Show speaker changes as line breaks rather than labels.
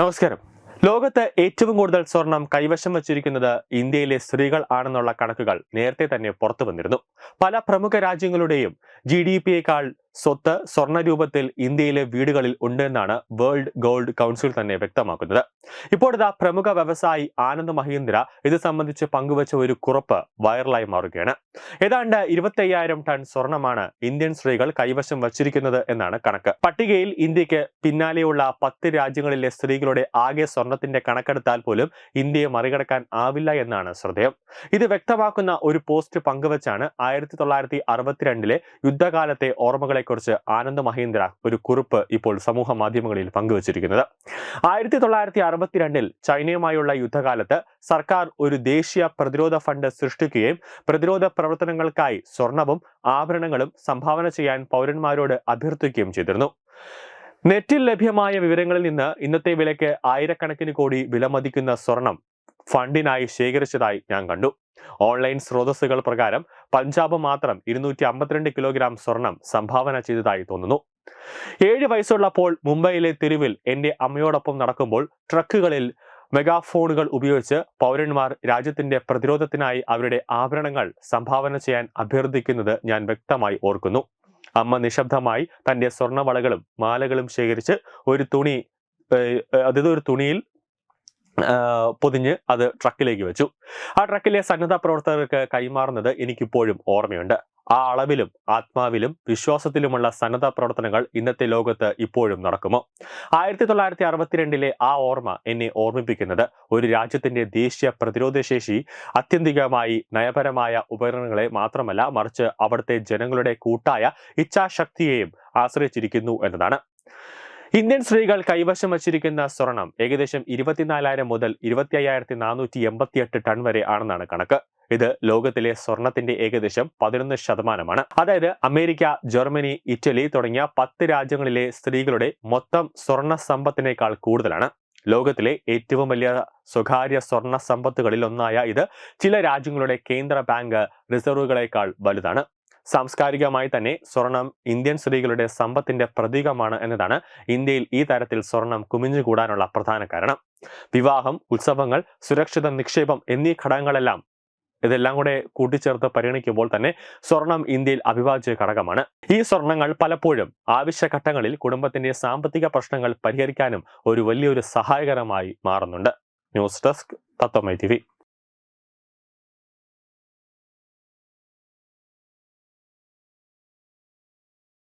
നമസ്കാരം. ലോകത്ത് ഏറ്റവും കൂടുതൽ സ്വർണം കൈവശം വച്ചിരിക്കുന്നത് ഇന്ത്യയിലെ സ്ത്രീകൾ ആണെന്നുള്ള കണക്കുകൾ നേരത്തെ തന്നെ പുറത്തു വന്നിരുന്നു പല പ്രമുഖ രാജ്യങ്ങളുടെയും ജി ഡി പിയേക്കാൾ സ്വത്ത് സ്വർണ രൂപത്തിൽ ഇന്ത്യയിലെ വീടുകളിൽ ഉണ്ടെന്നാണ് വേൾഡ് ഗോൾഡ് കൗൺസിൽ തന്നെ വ്യക്തമാക്കുന്നത്. ഇപ്പോഴത്തെ പ്രമുഖ വ്യവസായി ആനന്ദ് മഹീന്ദ്ര ഇത് സംബന്ധിച്ച് പങ്കുവച്ച ഒരു കുറിപ്പ് വൈറലായി മാറുകയാണ്. ഏതാണ്ട് ഇരുപത്തയ്യായിരം ടൺ സ്വർണമാണ് ഇന്ത്യൻ സ്ത്രീകൾ കൈവശം വച്ചിരിക്കുന്നത് എന്നാണ് കണക്ക്. പട്ടികയിൽ ഇന്ത്യയ്ക്ക് പിന്നാലെയുള്ള പത്ത് രാജ്യങ്ങളിലെ സ്ത്രീകളുടെ ആകെ സ്വർണത്തിന്റെ കണക്കെടുത്താൽ പോലും ഇന്ത്യയെ മറികടക്കാൻ ആവില്ല എന്നാണ് ശ്രദ്ധേയം. ഇത് വ്യക്തമാക്കുന്ന ഒരു പോസ്റ്റ് പങ്കുവച്ചാണ് ആയിരത്തി തൊള്ളായിരത്തി അറുപത്തിരണ്ടിലെ യുദ്ധകാലത്തെ ഓർമ്മകളെക്കുറിച്ച് ആനന്ദ് മഹീന്ദ്ര ഒരു കുറിപ്പ് ഇപ്പോൾ സമൂഹ മാധ്യമങ്ങളിൽ പങ്കുവച്ചിരിക്കുന്നത്. ആയിരത്തി തൊള്ളായിരത്തി അറുപത്തിരണ്ടിൽ ചൈനയുമായുള്ള യുദ്ധകാലത്ത് സർക്കാർ ഒരു ദേശീയ പ്രതിരോധ ഫണ്ട് സൃഷ്ടിക്കുകയും പ്രതിരോധ പ്രവർത്തനങ്ങൾക്കായി സ്വർണവും ആഭരണങ്ങളും സംഭാവന ചെയ്യാൻ പൗരന്മാരോട് അഭ്യർത്ഥിക്കുകയും ചെയ്തിരുന്നു. നെറ്റിൽ ലഭ്യമായ വിവരങ്ങളിൽ നിന്ന് ഇന്നത്തെ വിലയ്ക്ക് ആയിരക്കണക്കിന് കോടി വിലമതിക്കുന്ന സ്വർണം ഫണ്ടിനായി ശേഖരിച്ചതായി ഞാൻ കണ്ടു. ഓൺലൈൻ സ്രോതസ്സുകൾ പ്രകാരം പഞ്ചാബ് മാത്രം ഇരുന്നൂറ്റി അമ്പത്തിരണ്ട് കിലോഗ്രാം സ്വർണം സംഭാവന ചെയ്തതായി തോന്നുന്നു. ഏഴ് വയസ്സുള്ളപ്പോൾ മുംബൈയിലെ തെരുവിൽ എന്റെ അമ്മയോടൊപ്പം നടക്കുമ്പോൾ ട്രക്കുകളിൽ മെഗാഫോണുകൾ ഉപയോഗിച്ച് പൗരന്മാർ രാജ്യത്തിന്റെ പ്രതിരോധത്തിനായി അവരുടെ ആഭരണങ്ങൾ സംഭാവന ചെയ്യാൻ അഭ്യർത്ഥിക്കുന്നത് ഞാൻ വ്യക്തമായി ഓർക്കുന്നു. അമ്മ നിശബ്ദമായി തന്റെ സ്വർണവളകളും മാലകളും ശേഖരിച്ച് ഒരു തുണി അതായത് ഒരു തുണിയിൽ പൊതിഞ്ഞ് അത് ട്രക്കിലേക്ക് വെച്ചു. ആ ട്രക്കിലെ സന്നദ്ധ പ്രവർത്തകർക്ക് കൈമാറുന്നത് എനിക്കിപ്പോഴും ഓർമ്മയുണ്ട്. ആ അളവിലും ആത്മാവിലും വിശ്വാസത്തിലുമുള്ള സന്നദ്ധ പ്രവർത്തനങ്ങൾ ഇന്നത്തെ ലോകത്ത് ഇപ്പോഴും നടക്കുമോ? ആയിരത്തി തൊള്ളായിരത്തി അറുപത്തിരണ്ടിലെ ആ ഓർമ്മ എന്നെ ഓർമ്മിപ്പിക്കുന്നത് ഒരു രാജ്യത്തിന്റെ ദേശീയ പ്രതിരോധ ശേഷി അത്യന്തികമായി നയപരമായ ഉപകരണങ്ങളെ മാത്രമല്ല മറിച്ച് അവിടുത്തെ ജനങ്ങളുടെ കൂട്ടായ ഇച്ഛാശക്തിയെയും ആശ്രയിച്ചിരിക്കുന്നു എന്നതാണ്. ഇന്ത്യൻ സ്ത്രീകൾ കൈവശം വച്ചിരിക്കുന്ന സ്വർണം ഏകദേശം ഇരുപത്തിനാലായിരം മുതൽ ഇരുപത്തി അയ്യായിരത്തി നാനൂറ്റി എൺപത്തിയെട്ട് ടൺ വരെ ആണെന്നാണ് കണക്ക്. ഇത് ലോകത്തിലെ സ്വർണത്തിന്റെ ഏകദേശം പതിനൊന്ന് ശതമാനമാണ്. അതായത് അമേരിക്ക ജർമ്മനി ഇറ്റലി തുടങ്ങിയ പത്ത് രാജ്യങ്ങളിലെ സ്ത്രീകളുടെ മൊത്തം സ്വർണ സമ്പത്തിനേക്കാൾ കൂടുതലാണ്. ലോകത്തിലെ ഏറ്റവും വലിയ സ്വകാര്യ സ്വർണ സമ്പത്തുകളിൽ ഒന്നായ ഇത് ചില രാജ്യങ്ങളുടെ കേന്ദ്ര ബാങ്ക് റിസർവുകളേക്കാൾ വലുതാണ്. സാംസ്കാരികമായി തന്നെ സ്വർണം ഇന്ത്യൻ സ്ത്രീകളുടെ സമ്പത്തിന്റെ പ്രതീകമാണ് എന്നതാണ് ഇന്ത്യയിൽ ഈ തരത്തിൽ സ്വർണം കുമിഞ്ഞുകൂടാനുള്ള പ്രധാന കാരണം. വിവാഹം ഉത്സവങ്ങൾ സുരക്ഷിത നിക്ഷേപം എന്നീ ഘടകങ്ങളെല്ലാം ഇതെല്ലാം കൂടെ കൂട്ടിച്ചേർത്ത് പരിഗണിക്കുമ്പോൾ തന്നെ സ്വർണം ഇന്ത്യയിൽ അവിഭാജ്യ ഘടകമാണ്. ഈ സ്വർണങ്ങൾ പലപ്പോഴും ആവശ്യഘട്ടങ്ങളിൽ കുടുംബത്തിന്റെ സാമ്പത്തിക പ്രശ്നങ്ങൾ പരിഹരിക്കാനും ഒരു വലിയൊരു സഹായകരമായി മാറുന്നുണ്ട്. ന്യൂസ് ഡെസ്ക് തത്വമൈ ടി